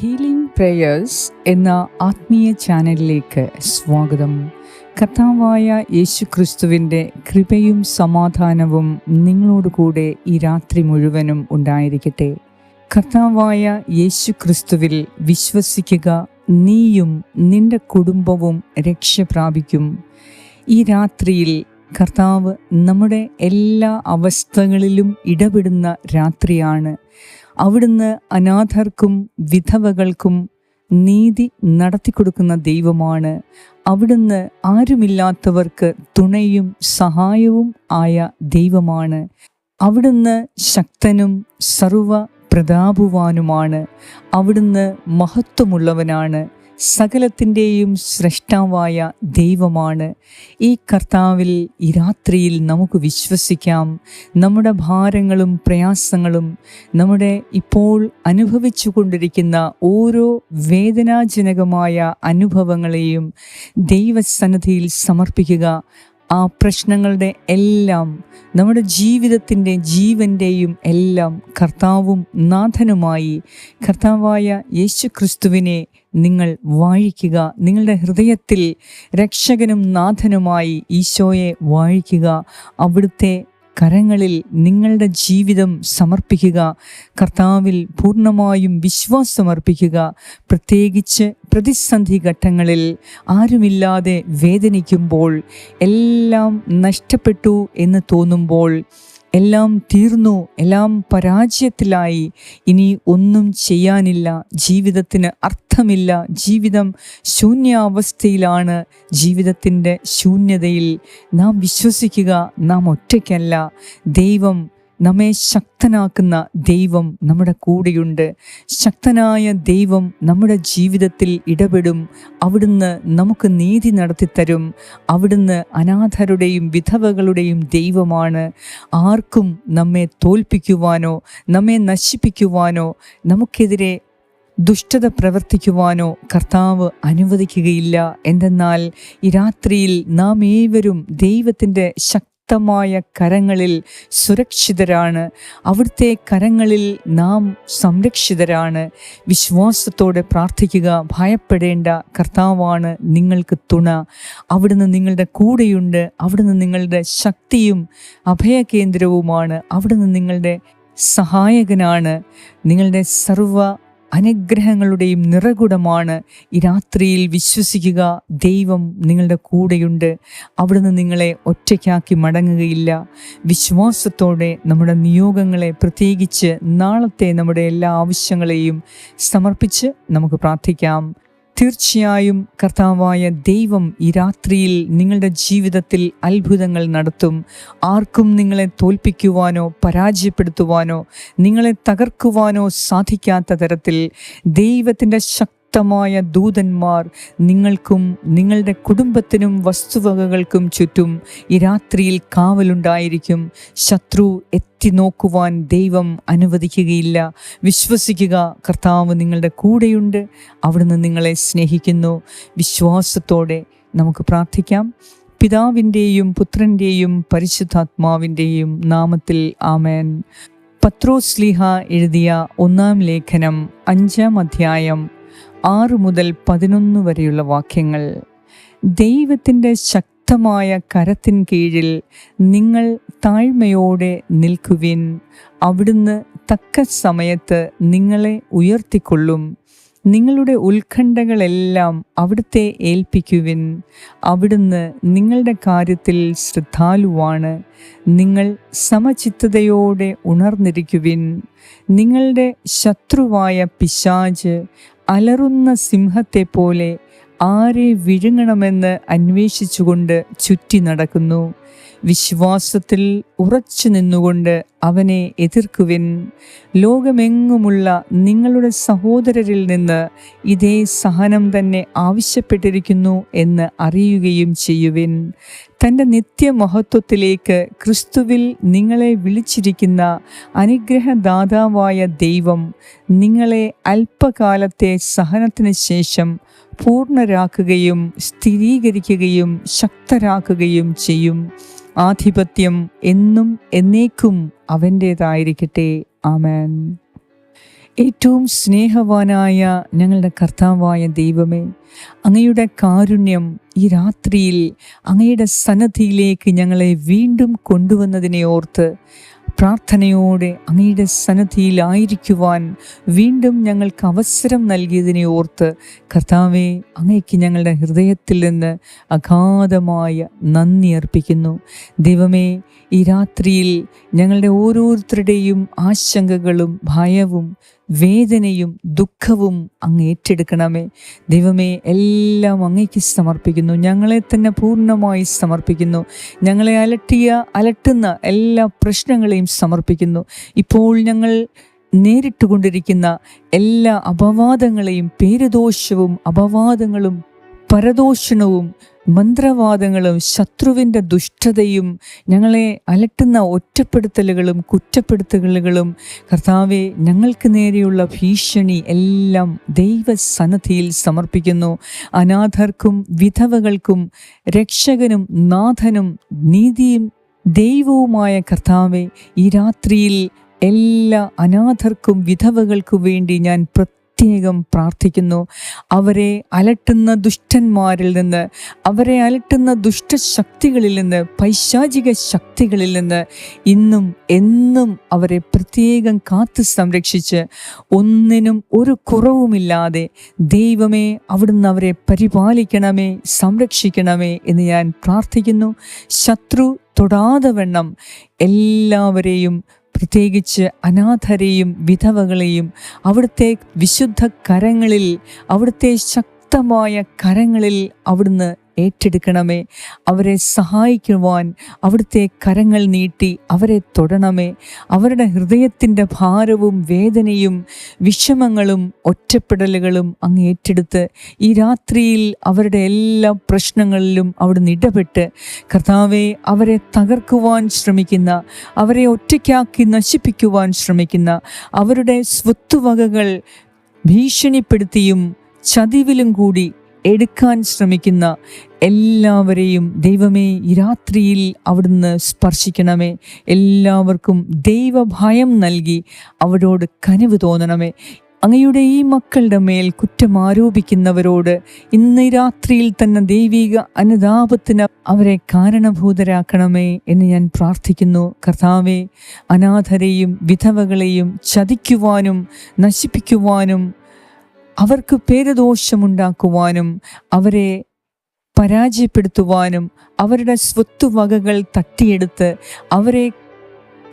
Healing prayers എന്ന ആത്മീയ ചാനലിലേക്ക് സ്വാഗതം. കഥാവായ യേശു ക്രിസ്തുവിന്റെ കൃപയും സമാധാനവും നിങ്ങളോട് കൂടെ ഈ രാത്രി മുഴുവനും ഉണ്ടായിരിക്കട്ടെ. കർത്താവായ യേശു ക്രിസ്തുവിൽ വിശ്വസിക്കുക നീയും നിന്റെ കുടുംബവും രക്ഷ പ്രാപിക്കും. ഈ രാത്രിയിൽ കർത്താവ് നമ്മുടെ എല്ലാ അവസ്ഥകളിലും ഇടപെടുന്ന രാത്രിയാണ്. അവിടുന്ന് അനാഥർക്കും വിധവകൾക്കും നീതി നടത്തിക്കൊടുക്കുന്ന ദൈവമാണ്. അവിടുന്ന് ആരുമില്ലാത്തവർക്ക് തുണയും സഹായവും ആയ ദൈവമാണ്. അവിടുന്ന് ശക്തനും സർവ പ്രതാപുവാനുമാണ് അവിടുന്ന് മഹത്വമുള്ളവനാണ്. സകലത്തിന്റെയും സൃഷ്ടാവായ ദൈവമാണ്. ഈ കർത്താവിൽ ഈ രാത്രിയിൽ നമുക്ക് വിശ്വസിക്കാം. നമ്മുടെ ഭാരങ്ങളും പ്രയാസങ്ങളും നമ്മുടെ ഇപ്പോൾ അനുഭവിച്ചു കൊണ്ടിരിക്കുന്ന ഓരോ വേദനാജനകമായ അനുഭവങ്ങളെയും ദൈവസന്നിധിയിൽ സമർപ്പിക്കുക. ആ പ്രശ്നങ്ങളുടെ എല്ലാം നമ്മുടെ ജീവിതത്തിന്റെ ജീവന്റെയും എല്ലാം കർത്താവും നാഥനുമായി കർത്താവായ യേശു ക്രിസ്തുവിനെ നിങ്ങൾ വാഴിക്കുക നിങ്ങളുടെ ഹൃദയത്തിൽ രക്ഷകനും നാഥനുമായി ഈശോയെ വാഴിക്കുക അവിടുത്തെ കരങ്ങളിൽ നിങ്ങളുടെ ജീവിതം സമർപ്പിക്കുക കർത്താവിൽ പൂർണമായും വിശ്വാസമർപ്പിക്കുക പ്രത്യേകിച്ച് പ്രതിസന്ധി ഘട്ടങ്ങളിൽ ആരുമില്ലാതെ വേദനിക്കുമ്പോൾ എല്ലാം നഷ്ടപ്പെട്ടു എന്ന് തോന്നുമ്പോൾ എല്ലാം തീർന്നു എല്ലാം പരാജയത്തിലായി. ഇനി ഒന്നും ചെയ്യാനില്ല ജീവിതത്തിന് അർത്ഥമില്ല. ജീവിതം ശൂന്യാവസ്ഥയിലാണ്. ജീവിതത്തിന്റെ ശൂന്യതയിൽ നാം വിശ്വസിക്കുക നാം ഒറ്റയ്ക്കല്ല. ദൈവം നമ്മെ ശക്തനാക്കുന്ന ദൈവം നമ്മുടെ കൂടെയുണ്ട്. ശക്തനായ ദൈവം നമ്മുടെ ജീവിതത്തിൽ ഇടപെടും. അവിടുന്ന് നമുക്ക് നീതി നടത്തിത്തരും. അവിടുന്ന് അനാഥരുടെയും വിധവകളുടെയും ദൈവമാണ്. ആർക്കും നമ്മെ തോൽപ്പിക്കുവാനോ നമ്മെ നശിപ്പിക്കുവാനോ നമുക്കെതിരെ ദുഷ്ടത പ്രവർത്തിക്കുവാനോ കർത്താവ് അനുവദിക്കുകയില്ല. എന്തെന്നാൽ ഈ രാത്രിയിൽ നാം ഏവരും ദൈവത്തിന്റെ ശക്തമായ കരങ്ങളിൽ സുരക്ഷിതരാണ്. അവിടുത്തെ കരങ്ങളിൽ നാം സംരക്ഷിതരാണ്. വിശ്വാസത്തോടെ പ്രാർത്ഥിക്കുക ഭയപ്പെടേണ്ട കർത്താവാണ് നിങ്ങൾക്ക് തുണ. അവിടുന്ന് നിങ്ങളുടെ കൂടെയുണ്ട്. അവിടുന്ന് നിങ്ങളുടെ ശക്തിയും അഭയകേന്ദ്രവുമാണ്. അവിടുന്ന് നിങ്ങളുടെ സഹായകനാണ്. നിങ്ങളുടെ സർവ അനുഗ്രഹങ്ങളുടെയും നിറകുടമാണ് ഈ രാത്രിയിൽ വിശ്വസിക്കുക. ദൈവം നിങ്ങളുടെ കൂടെയുണ്ട്. അവിടുന്ന് നിങ്ങളെ ഒറ്റയ്ക്കാക്കി മടങ്ങുകയില്ല. വിശ്വാസത്തോടെ നമ്മുടെ നിയോഗങ്ങളെ പ്രത്യേകിച്ച് നാളത്തെ നമ്മുടെ എല്ലാ ആവശ്യങ്ങളെയും സമർപ്പിച്ച് നമുക്ക് പ്രാർത്ഥിക്കാം. തീർച്ചയായും കർത്താവായ ദൈവം ഈ രാത്രിയിൽ നിങ്ങളുടെ ജീവിതത്തിൽ അത്ഭുതങ്ങൾ നടത്തും. ആർക്കും നിങ്ങളെ തോൽപ്പിക്കുവാനോ പരാജയപ്പെടുത്തുവാനോ നിങ്ങളെ തകർക്കുവാനോ സാധിക്കാത്ത തരത്തിൽ ദൈവത്തിന്റെ ശക്തമായ ദൂതന്മാർ നിങ്ങൾക്കും നിങ്ങളുടെ കുടുംബത്തിനും വസ്തുവകകൾക്കും ചുറ്റും ഈ രാത്രിയിൽ കാവലുണ്ടായിരിക്കും. ശത്രു എത്തി നോക്കുവാൻ ദൈവം അനുവദിക്കുകയില്ല. വിശ്വസിക്കുക കർത്താവ് നിങ്ങളുടെ കൂടെയുണ്ട്. അവിടുന്ന് നിങ്ങളെ സ്നേഹിക്കുന്നു. വിശ്വാസത്തോടെ നമുക്ക് പ്രാർത്ഥിക്കാം. പിതാവിന്റെയും പുത്രന്റെയും പരിശുദ്ധാത്മാവിന്റെയും നാമത്തിൽ ആമേൻ. പത്രോസ്ലിഹ എഴുതിയ ഒന്നാം ലേഖനം അഞ്ചാം അധ്യായം ആറ് മുതൽ പതിനൊന്ന് വരെയുള്ള വാക്യങ്ങൾ. ദൈവത്തിന്റെ ശക്തമായ കരത്തിൻ കീഴിൽ നിങ്ങൾ താഴ്മയോടെ നിൽക്കുവിൻ. അവിടുന്ന് തക്ക സമയത്ത് നിങ്ങളെ ഉയർത്തിക്കൊള്ളും. നിങ്ങളുടെ ഉത്കണ്ഠകളെല്ലാം അവിടുത്തെ ഏൽപ്പിക്കുവിൻ. അവിടുന്ന് നിങ്ങളുടെ കാര്യത്തിൽ ശ്രദ്ധാലുവാണ്. നിങ്ങൾ സമചിത്തതയോടെ ഉണർന്നിരിക്കുവിൻ. നിങ്ങളുടെ ശത്രുവായ പിശാജ് അലറുന്ന സിംഹത്തെ പോലെ ആരെ വിഴുങ്ങണമെന്ന് അന്വേഷിച്ചുകൊണ്ട് ചുറ്റി നടക്കുന്നു. വിശ്വാസത്തിൽ ഉറച്ചു നിന്നുകൊണ്ട് അവനെ എതിർക്കുവിൻ. ലോകമെങ്ങുമുള്ള നിങ്ങളുടെ സഹോദരരിൽ നിന്ന് ഇതേ സഹനം തന്നെ ആവശ്യപ്പെട്ടിരിക്കുന്നു എന്ന് അറിയുകയും ചെയ്യുവിൻ. തന്റെ നിത്യമഹത്വത്തിലേക്ക് ക്രിസ്തുവിൽ നിങ്ങളെ വിളിച്ചിരിക്കുന്ന അനുഗ്രഹദാതാവായ ദൈവം നിങ്ങളെ അല്പകാലത്തെ സഹനത്തിന് ശേഷം പൂർണരാക്കുകയും സ്ഥിരീകരിക്കുകയും ശക്തരാക്കുകയും ചെയ്യും. ആധിപത്യം എന്നും എന്നേക്കും അവന്റേതായിരിക്കട്ടെ ആമേൻ. ഏറ്റവും സ്നേഹവാനായ ഞങ്ങളുടെ കർത്താവായ ദൈവമേ അങ്ങയുടെ കാരുണ്യം ഈ രാത്രിയിൽ അങ്ങയുടെ സന്നദ്ധിയിലേക്ക് ഞങ്ങളെ വീണ്ടും കൊണ്ടുവന്നതിനെ ഓർത്ത് പ്രാർത്ഥനയോടെ അങ്ങയുടെ സന്നദ്ധിയിലായിരിക്കുവാൻ വീണ്ടും ഞങ്ങൾക്ക് അവസരം നൽകിയതിനെ ഓർത്ത് കർത്താവെ അങ്ങയ്ക്ക് ഞങ്ങളുടെ ഹൃദയത്തിൽ നിന്ന് അഗാധമായ നന്ദി അർപ്പിക്കുന്നു. ദൈവമേ ഈ രാത്രിയിൽ ഞങ്ങളുടെ ഓരോരുത്തരുടെയും ആശങ്കകളും ഭയവും വേദനയും ദുഃഖവും അങ്ങ് ഏറ്റെടുക്കണമേ. ദൈവമേ എല്ലാം അങ്ങേക്ക് സമർപ്പിക്കുന്നു. ഞങ്ങളെ തന്നെ പൂർണമായി സമർപ്പിക്കുന്നു. ഞങ്ങളെ അലട്ടിയ അലട്ടുന്ന എല്ലാ പ്രശ്നങ്ങളെയും സമർപ്പിക്കുന്നു. ഇപ്പോൾ ഞങ്ങൾ നേരിട്ടുകൊണ്ടിരിക്കുന്ന എല്ലാ അപവാദങ്ങളെയും പേരുദോഷവും അപവാദങ്ങളും പരദോഷണവും മന്ത്രവാദങ്ങളും ശത്രുവിന്റെ ദുഷ്ടതയും ഞങ്ങളെ അലട്ടുന്ന ഒറ്റപ്പെടുത്തലുകളും കുറ്റപ്പെടുത്തലുകളും കർത്താവെ ഞങ്ങൾക്ക് നേരെയുള്ള ഭീഷണി എല്ലാം ദൈവസന്നദ്ധിയിൽ സമർപ്പിക്കുന്നു. അനാഥർക്കും വിധവകൾക്കും രക്ഷകനും നാഥനും നീതിയും ദൈവവുമായ കർത്താവെ ഈ രാത്രിയിൽ എല്ലാ അനാഥർക്കും വിധവകൾക്കും വേണ്ടി ഞാൻ പ്രത്യേകം പ്രാർത്ഥിക്കുന്നു. അവരെ അലട്ടുന്ന ദുഷ്ടന്മാരിൽ നിന്ന് അവരെ അലട്ടുന്ന ദുഷ്ടശക്തികളിൽ നിന്ന് പൈശാചിക ശക്തികളിൽ നിന്ന് ഇന്നും എന്നും അവരെ പ്രത്യേകം കാത്തു സംരക്ഷിച്ച് ഒന്നിനും ഒരു കുറവുമില്ലാതെ ദൈവമേ അവിടുന്ന് അവരെ പരിപാലിക്കണമേ സംരക്ഷിക്കണമേ എന്ന് ഞാൻ പ്രാർത്ഥിക്കുന്നു. ശത്രു തൊടാതെ വണ്ണം എല്ലാവരെയും പ്രത്യേകിച്ച് അനാഥരെയും വിധവകളെയും അവിടുത്തെ വിശുദ്ധ കരങ്ങളിൽ അവിടുത്തെ ശക്തമായ കരങ്ങളിൽ അവിടുന്ന് ഏറ്റെടുക്കണമേ. അവരെ സഹായിക്കുവാൻ അവിടുത്തെ കരങ്ങൾ നീട്ടി അവരെ തൊടണമേ. അവരുടെ ഹൃദയത്തിന്റെ ഭാരവും വേദനയും വിഷമങ്ങളും ഒറ്റപ്പെടലുകളും അങ്ങ് ഏറ്റെടുത്ത് ഈ രാത്രിയിൽ അവരുടെ എല്ലാ പ്രശ്നങ്ങളിലും അവിടുന്ന് ഇടപെട്ട് കർത്താവെ അവരെ തകർക്കുവാൻ ശ്രമിക്കുന്ന അവരെ ഒറ്റയ്ക്കാക്കി നശിപ്പിക്കുവാൻ ശ്രമിക്കുന്ന അവരുടെ സ്വത്തുവകകൾ ഭീഷണിപ്പെടുത്തിയും ചതിവിലും കൂടി എടുക്കാൻ ശ്രമിക്കുന്ന എല്ലാവരെയും ദൈവമേ ഈ രാത്രിയിൽ അവിടുന്ന് സ്പർശിക്കണമേ. എല്ലാവർക്കും ദൈവഭയം നൽകി അവരോട് കനിവ് തോന്നണമേ. അങ്ങയുടെ ഈ മക്കളുടെ മേൽ കുറ്റം ആരോപിക്കുന്നവരോട് ഇന്ന് രാത്രിയിൽ തന്നെ ദൈവിക അനുതാപത്തിന് അവരെ കാരണഭൂതരാക്കണമേ എന്ന് ഞാൻ പ്രാർത്ഥിക്കുന്നു. കർത്താവെ അനാഥരെയും വിധവകളെയും ചതിക്കുവാനും നശിപ്പിക്കുവാനും അവർക്ക് പേരദോഷമുണ്ടാക്കുവാനും അവരെ പരാജയപ്പെടുത്തുവാനും അവരുടെ സ്വത്തുവകകൾ തട്ടിയെടുത്ത് അവരെ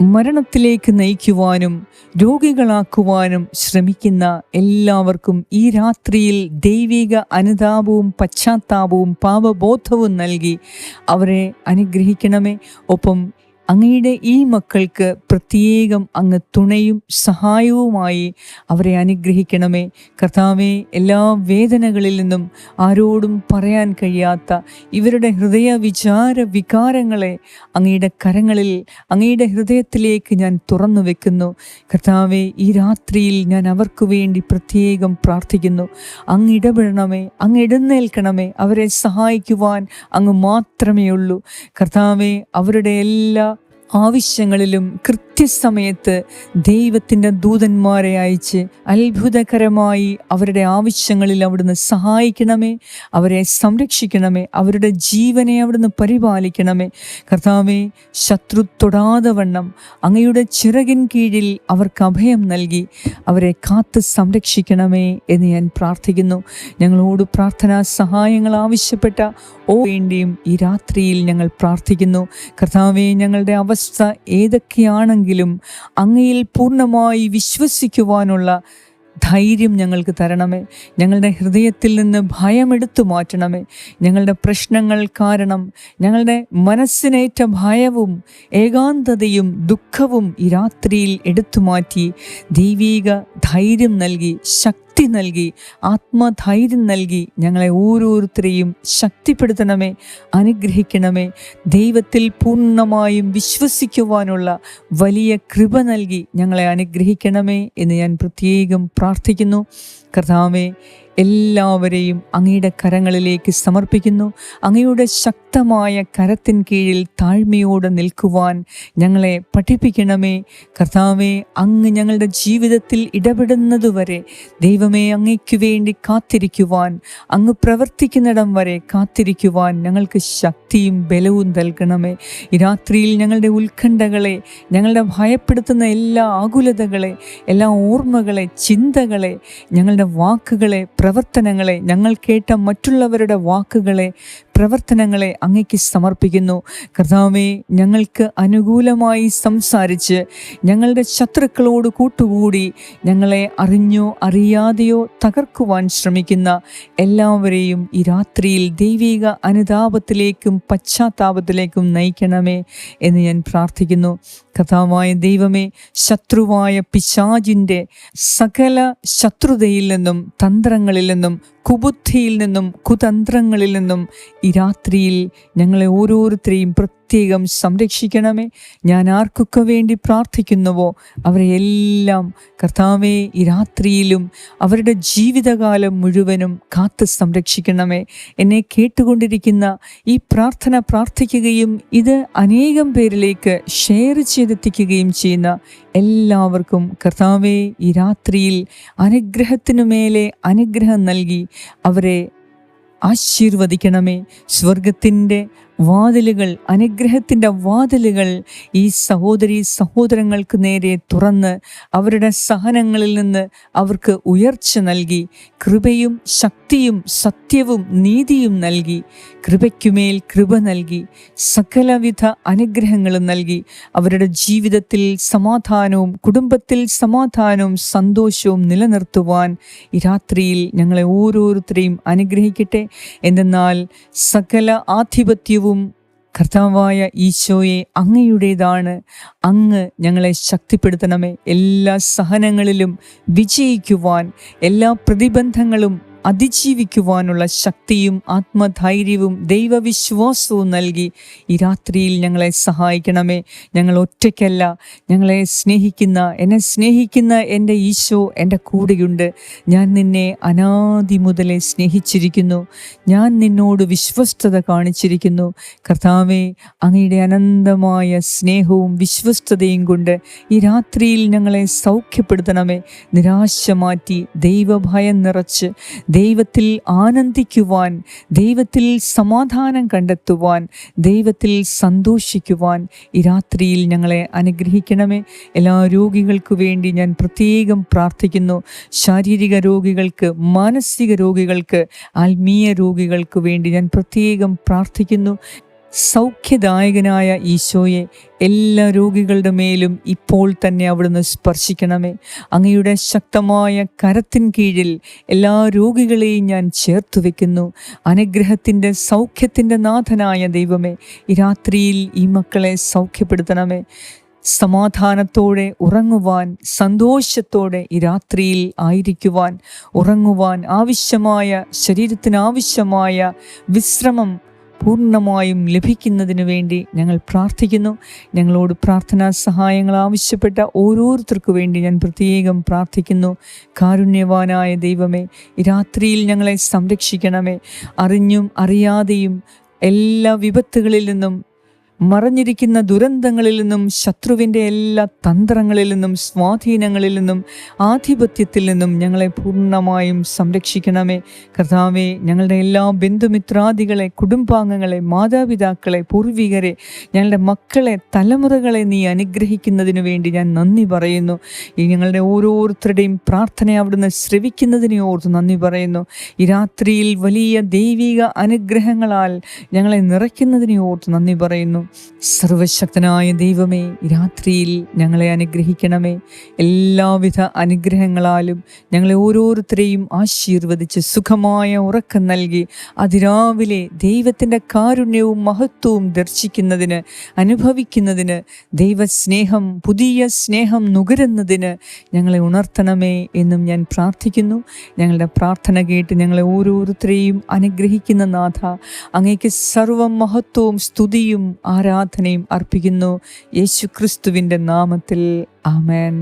മരണത്തിലേക്ക് നയിക്കുവാനും രോഗികളാക്കുവാനും ശ്രമിക്കുന്ന എല്ലാവർക്കും ഈ രാത്രിയിൽ ദൈവിക അനുതാപവും പശ്ചാത്താപവും പാപബോധവും നൽകി അവരെ അനുഗ്രഹിക്കണമേ. ഒപ്പം അങ്ങയുടെ ഈ മക്കൾക്ക് പ്രത്യേകം അങ്ങ് തുണയും സഹായവുമായി അവരെ അനുഗ്രഹിക്കണമേ. കർത്താവെ എല്ലാ വേദനകളിൽ നിന്നും ആരോടും പറയാൻ കഴിയാത്ത ഇവരുടെ ഹൃദയ വിചാര വികാരങ്ങളെ അങ്ങയുടെ കരങ്ങളിൽ അങ്ങയുടെ ഹൃദയത്തിലേക്ക് ഞാൻ തുറന്നു വെക്കുന്നു. കർത്താവെ ഈ രാത്രിയിൽ ഞാൻ അവർക്ക് വേണ്ടി പ്രത്യേകം പ്രാർത്ഥിക്കുന്നു. അങ്ങ് ഇടപെടണമേ അങ്ങ് എഴുന്നേൽക്കണമേ അവരെ സഹായിക്കുവാൻ അങ്ങ് മാത്രമേ ഉള്ളൂ കർത്താവെ അവരുടെ എല്ലാ ആവശ്യങ്ങളിലും കൃത്യസമയത്ത് ദൈവത്തിന്റെ ദൂതന്മാരെ അയച്ച് അത്ഭുതകരമായി അവരുടെ ആവശ്യങ്ങളിൽ അവിടുന്ന് സഹായിക്കണമേ അവരെ സംരക്ഷിക്കണമേ അവരുടെ ജീവനെ അവിടുന്ന് പരിപാലിക്കണമേ. കർത്താവേ ശത്രു തൊടാതെ വണ്ണം അങ്ങയുടെ ചിറകിൻ കീഴിൽ അവർക്ക് അഭയം നൽകി അവരെ കാത്ത് സംരക്ഷിക്കണമേ എന്ന് ഞാൻ പ്രാർത്ഥിക്കുന്നു. ഞങ്ങളോട് പ്രാർത്ഥനാ സഹായങ്ങൾ ആവശ്യപ്പെട്ട ഓ വേണ്ടിയും ഈ രാത്രിയിൽ ഞങ്ങൾ പ്രാർത്ഥിക്കുന്നു. കർത്താവേ ഞങ്ങളുടെ അവസ്ഥ ഏതൊക്കെയാണെങ്കിലും അങ്ങയിൽ പൂർണമായി വിശ്വസിക്കുവാനുള്ള ധൈര്യം ഞങ്ങൾക്ക് തരണമേ. ഞങ്ങളുടെ ഹൃദയത്തിൽ നിന്ന് ഭയമെടുത്തു മാറ്റണമേ. ഞങ്ങളുടെ പ്രശ്നങ്ങൾ കാരണം ഞങ്ങളുടെ മനസ്സിനേറ്റ ഭയവും ഏകാന്തതയും ദുഃഖവും ഈ രാത്രിയിൽ എടുത്തു മാറ്റി ദൈവീക ധൈര്യം നൽകി ശക്തി നൽകി ആത്മധൈര്യം നൽകി ഞങ്ങളെ ഓരോരുത്തരെയും ശക്തിപ്പെടുത്തണമേ അനുഗ്രഹിക്കണമേ. ദൈവത്തിൽ പൂർണമായും വിശ്വസിക്കുവാനുള്ള വലിയ കൃപ നൽകി ഞങ്ങളെ അനുഗ്രഹിക്കണമേ എന്ന് ഞാൻ പ്രത്യേകം പ്രാർത്ഥിക്കുന്നു. കർത്താവെ എല്ലാവരെയും അങ്ങയുടെ കരങ്ങളിലേക്ക് സമർപ്പിക്കുന്നു. അങ്ങയുടെ ശക്തമായ കരത്തിൻ കീഴിൽ താഴ്മയോടെ നിൽക്കുവാൻ ഞങ്ങളെ പഠിപ്പിക്കണമേ. കർത്താവെ അങ്ങ് ഞങ്ങളുടെ ജീവിതത്തിൽ ഇടപെടുന്നതുവരെ ദൈവമേ അങ്ങയ്ക്കു വേണ്ടി കാത്തിരിക്കുവാൻ അങ്ങ് പ്രവർത്തിക്കുന്നിടം വരെ കാത്തിരിക്കുവാൻ ഞങ്ങൾക്ക് ശക്തിയും ബലവും നൽകണമേ. ഈ രാത്രിയിൽ ഞങ്ങളുടെ ഉത്കണ്ഠകളെ ഞങ്ങളുടെ ഭയപ്പെടുത്തുന്ന എല്ലാ ആകുലതകളെ എല്ലാ ഓർമ്മകളെ ചിന്തകളെ ഞങ്ങളുടെ വാക്കുകളെ പ്രവർത്തനങ്ങളെ ഞങ്ങൾ കേട്ട മറ്റുള്ളവരുടെ വാക്കുകളെ പ്രവർത്തനങ്ങളെ അങ്ങയ്ക്ക് സമർപ്പിക്കുന്നു. കർത്താവെ ഞങ്ങൾക്ക് അനുകൂലമായി സംസാരിച്ച് ഞങ്ങളുടെ ശത്രുക്കളോട് കൂട്ടുകൂടി ഞങ്ങളെ അറിഞ്ഞോ അറിയാതെയോ തകർക്കുവാൻ ശ്രമിക്കുന്ന എല്ലാവരെയും ഈ രാത്രിയിൽ ദൈവിക അനുതാപത്തിലേക്കും പശ്ചാത്താപത്തിലേക്കും നയിക്കണമേ എന്ന് ഞാൻ പ്രാർത്ഥിക്കുന്നു. കഥാവായ ദൈവമേ ശത്രുവായ പിശാജിന്റെ സകല ശത്രുതയിൽ നിന്നും തന്ത്രങ്ങളിൽ നിന്നും കുബുദ്ധിയിൽ നിന്നും കുതന്ത്രങ്ങളിൽ നിന്നും ഈ രാത്രിയിൽ ഞങ്ങളെ ഓരോരുത്തരെയും സംരക്ഷിക്കണമേ. ഞാൻ ആർക്കൊക്കെ വേണ്ടി പ്രാർത്ഥിക്കുന്നുവോ അവരെ എല്ലാം കർത്താവെ ഈ രാത്രിയിലും അവരുടെ ജീവിതകാലം മുഴുവനും കാത്ത് സംരക്ഷിക്കണമേ. എന്നെ കേട്ടുകൊണ്ടിരിക്കുന്ന ഈ പ്രാർത്ഥന പ്രാർത്ഥിക്കുകയും ഇത് അനേകം പേരിലേക്ക് ഷെയർ ചെയ്തെത്തിക്കുകയും ചെയ്യുന്ന എല്ലാവർക്കും കർത്താവെ ഈ രാത്രിയിൽ അനുഗ്രഹത്തിനു മേലെ അനുഗ്രഹം നൽകി അവരെ ആശീർവദിക്കണമേ. സ്വർഗത്തിന്റെ വാതിലുകൾ അനുഗ്രഹത്തിന്റെ വാതിലുകൾ ഈ സഹോദരി സഹോദരങ്ങൾക്ക് നേരെ തുറന്ന് അവരുടെ സഹനങ്ങളിൽ നിന്ന് അവർക്ക് ഉയർച്ച നൽകി കൃപയും ശക്തിയും സത്യവും നീതിയും നൽകി കൃപയ്ക്കുമേൽ കൃപ നൽകി സകലവിധ അനുഗ്രഹങ്ങളും നൽകി അവരുടെ ജീവിതത്തിൽ സമാധാനവും കുടുംബത്തിൽ സമാധാനവും സന്തോഷവും നിലനിർത്തുവാൻ ഈ രാത്രിയിൽ ഞങ്ങളെ ഓരോരുത്തരെയും അനുഗ്രഹിക്കട്ടെ. എന്തെന്നാൽ സകല ആധിപത്യവും കർത്താവായ ഈശോയെ അങ്ങയുടേതാണ്. അങ്ങ് ഞങ്ങളെ ശക്തിപ്പെടുത്തണമേ. എല്ലാ സഹനങ്ങളിലും വിജയിക്കുവാൻ എല്ലാ പ്രതിബന്ധങ്ങളും അതിജീവിക്കുവാനുള്ള ശക്തിയും ആത്മധൈര്യവും ദൈവവിശ്വാസവും നൽകി ഈ രാത്രിയിൽ ഞങ്ങളെ സഹായിക്കണമേ. ഞങ്ങൾ ഒറ്റയ്ക്കല്ല. ഞങ്ങളെ സ്നേഹിക്കുന്ന എന്നെ സ്നേഹിക്കുന്ന എന്റെ ഈശോ എന്റെ കൂടെയുണ്ട്. ഞാൻ നിന്നെ അനാദി മുതലേ സ്നേഹിച്ചിരിക്കുന്നു. ഞാൻ നിന്നോട് വിശ്വസ്തത കാണിച്ചിരിക്കുന്നു. കർത്താവെ അങ്ങയുടെ അനന്തമായ സ്നേഹവും വിശ്വസ്തതയും കൊണ്ട് ഈ രാത്രിയിൽ ഞങ്ങളെ സൗഖ്യപ്പെടുത്തണമേ. നിരാശ മാറ്റി ദൈവഭയം നിറച്ച് ദൈവത്തിൽ ആനന്ദിക്കുവാൻ ദൈവത്തിൽ സമാധാനം കണ്ടെത്തുവാൻ ദൈവത്തിൽ സന്തോഷിക്കുവാൻ ഈ രാത്രിയിൽ ഞങ്ങളെ അനുഗ്രഹിക്കണമേ. എല്ലാ രോഗികൾക്കു വേണ്ടി ഞാൻ പ്രത്യേകം പ്രാർത്ഥിക്കുന്നു. ശാരീരിക രോഗികൾക്ക് മാനസിക രോഗികൾക്ക് ആത്മീയ രോഗികൾക്ക് വേണ്ടി ഞാൻ പ്രത്യേകം പ്രാർത്ഥിക്കുന്നു. സൗഖ്യദായകനായ ഈശോയെ എല്ലാ രോഗികളുടെ മേലും ഇപ്പോൾ തന്നെ അവിടുന്ന് സ്പർശിക്കണമേ. അങ്ങയുടെ ശക്തമായ കരത്തിൻ കീഴിൽ എല്ലാ രോഗികളെയും ഞാൻ ചേർത്തു വെക്കുന്നു. അനുഗ്രഹത്തിന്റെ സൗഖ്യത്തിന്റെ നാഥനായ ദൈവമേ ഈ രാത്രിയിൽ ഈ മക്കളെ സൗഖ്യപ്പെടുത്തണമേ. സമാധാനത്തോടെ ഉറങ്ങുവാൻ സന്തോഷത്തോടെ ഈ രാത്രിയിൽ ആയിരിക്കുവാൻ ഉറങ്ങുവാൻ ആവശ്യമായ ശരീരത്തിന് ആവശ്യമായ വിശ്രമം പൂർണമായും ലഭിക്കുന്നതിന് വേണ്ടി ഞങ്ങൾ പ്രാർത്ഥിക്കുന്നു. ഞങ്ങളോട് പ്രാർത്ഥനാ സഹായങ്ങൾ ആവശ്യപ്പെട്ട ഓരോരുത്തർക്കു വേണ്ടി ഞാൻ പ്രത്യേകം പ്രാർത്ഥിക്കുന്നു. കാരുണ്യവാനായ ദൈവമേ രാത്രിയിൽ ഞങ്ങളെ സംരക്ഷിക്കണമേ. അറിഞ്ഞും അറിയാതെയും എല്ലാ വിപത്തുകളിൽ നിന്നും മറഞ്ഞിരിക്കുന്ന ദുരന്തങ്ങളിൽ നിന്നും ശത്രുവിന്റെ എല്ലാ തന്ത്രങ്ങളിൽ നിന്നും സ്വാധീനങ്ങളിൽ നിന്നും ആധിപത്യത്തിൽ നിന്നും ഞങ്ങളെ പൂർണമായും സംരക്ഷിക്കണമേ. കർത്താവെ ഞങ്ങളുടെ എല്ലാ ബന്ധുമിത്രാദികളെ കുടുംബാംഗങ്ങളെ മാതാപിതാക്കളെ പൂർവികരെ ഞങ്ങളുടെ മക്കളെ തലമുറകളെ നീ അനുഗ്രഹിക്കുന്നതിനു വേണ്ടി ഞാൻ നന്ദി പറയുന്നു. ഈ ഞങ്ങളുടെ ഓരോരുത്തരുടെയും പ്രാർത്ഥന അവിടുന്ന് ശ്രവിക്കുന്നതിനെ ഓർത്ത് നന്ദി പറയുന്നു. ഈ രാത്രിയിൽ വലിയ ദൈവിക അനുഗ്രഹങ്ങളാൽ ഞങ്ങളെ നിറയ്ക്കുന്നതിനെ ഓർത്ത് നന്ദി പറയുന്നു. സർവശക്തനായ ദൈവമേ രാത്രിയിൽ ഞങ്ങളെ അനുഗ്രഹിക്കണമേ. എല്ലാവിധ അനുഗ്രഹങ്ങളാലും ഞങ്ങളെ ഓരോരുത്തരെയും ആശീർവദിച്ച് സുഖമായ ഉറക്കം നൽകി അതിരാവിലെ ദൈവത്തിന്റെ കാരുണ്യവും മഹത്വവും ദർശിക്കുന്നതിന് അനുഭവിക്കുന്നതിന് ദൈവസ്നേഹം പുതിയ സ്നേഹം നുകരുന്നതിന് ഞങ്ങളെ ഉണർത്തണമേ എന്നും ഞാൻ പ്രാർത്ഥിക്കുന്നു. ഞങ്ങളുടെ പ്രാർത്ഥന കേട്ട് ഞങ്ങളെ ഓരോരുത്തരെയും അനുഗ്രഹിക്കുന്ന നാഥ അങ്ങേക്ക് സർവ മഹത്വവും സ്തുതിയും ആരാധനയും അർപ്പിക്കുന്നു യേശു ക്രിസ്തുവിന്റെ നാമത്തിൽ. ആമേൻ.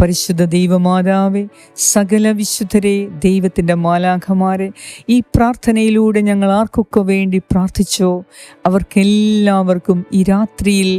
പരിശുദ്ധ ദൈവമാതാവെ സകല വിശുദ്ധരെ ദൈവത്തിന്റെ മാലാഖമാരെ ഈ പ്രാർത്ഥനയിലൂടെ ഞങ്ങൾ ആർക്കൊക്കെ വേണ്ടി പ്രാർത്ഥിച്ചോ അവർക്കെല്ലാവർക്കും ഈ രാത്രിയിൽ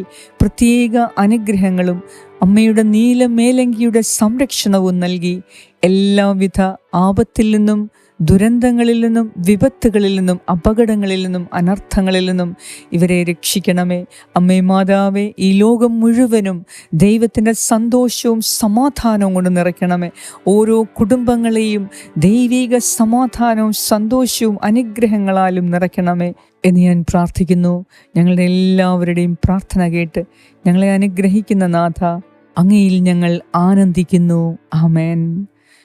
പ്രത്യേക അനുഗ്രഹങ്ങളും അമ്മയുടെ നീലമേലങ്കിയുടെ സംരക്ഷണവും നൽകി എല്ലാവിധ ആപത്തിൽ നിന്നും ദുരന്തങ്ങളിൽ നിന്നും വിപത്തുകളിൽ നിന്നും അപകടങ്ങളിൽ നിന്നും അനർത്ഥങ്ങളിൽ നിന്നും ഇവരെ രക്ഷിക്കണമേ. അമ്മേ മാതാവേ ഈ ലോകം മുഴുവനും ദൈവത്തിന്റെ സന്തോഷവും സമാധാനവും കൊണ്ട് നിറയ്ക്കണമേ. ഓരോ കുടുംബങ്ങളെയും ദൈവിക സമാധാനവും സന്തോഷവും അനുഗ്രഹങ്ങളാലും നിറയ്ക്കണമേ എന്ന് ഞാൻ പ്രാർത്ഥിക്കുന്നു. ഞങ്ങളുടെ എല്ലാവരുടെയും പ്രാർത്ഥന കേട്ട് ഞങ്ങളെ അനുഗ്രഹിക്കുന്ന നാഥ അങ്ങയിൽ ഞങ്ങൾ ആനന്ദിക്കുന്നു. ആമേൻ.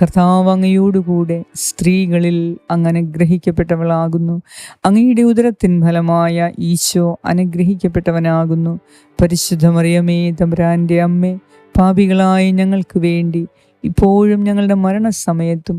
കർത്താവ് അങ്ങയോടുകൂടെ സ്ത്രീകളിൽ അങ്ങ് അനുഗ്രഹിക്കപ്പെട്ടവളാകുന്നു അങ്ങയുടെ ഉദരത്തിൻ ഫലമായ ഈശോ അനുഗ്രഹിക്കപ്പെട്ടവനാകുന്നു. പരിശുദ്ധ മറിയമേ തമ്പുരാന്റെ അമ്മേ പാപികളായ ഞങ്ങൾക്ക് വേണ്ടി ഇപ്പോഴും ഞങ്ങളുടെ മരണസമയത്തും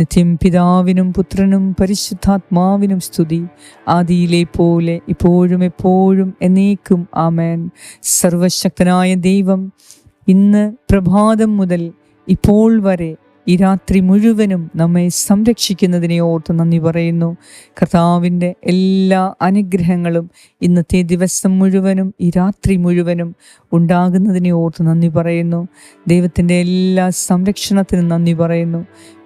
നിത്യം പിതാവിനും പുത്രനും പരിശുദ്ധാത്മാവിനും സ്തുതി. ആദിയിലെ പോലെ ഇപ്പോഴും എപ്പോഴും എന്നേക്കും ആമേൻ. സർവശക്തനായ ദൈവം ഇന്ന് പ്രഭാതം മുതൽ ഇപ്പോൾ വരെ ഈ രാത്രി മുഴുവനും നമ്മെ സംരക്ഷിക്കുന്നതിനെ ഓർത്ത് നന്ദി പറയുന്നു. കർത്താവിന്റെ എല്ലാ അനുഗ്രഹങ്ങളും ഇന്നത്തെ ദിവസം മുഴുവനും ഈ രാത്രി മുഴുവനും ഉണ്ടാകുന്നതിനെ ഓർത്ത് നന്ദി പറയുന്നു. ദൈവത്തിന്റെ എല്ലാ സംരക്ഷണത്തിനും നന്ദി പറയുന്നു.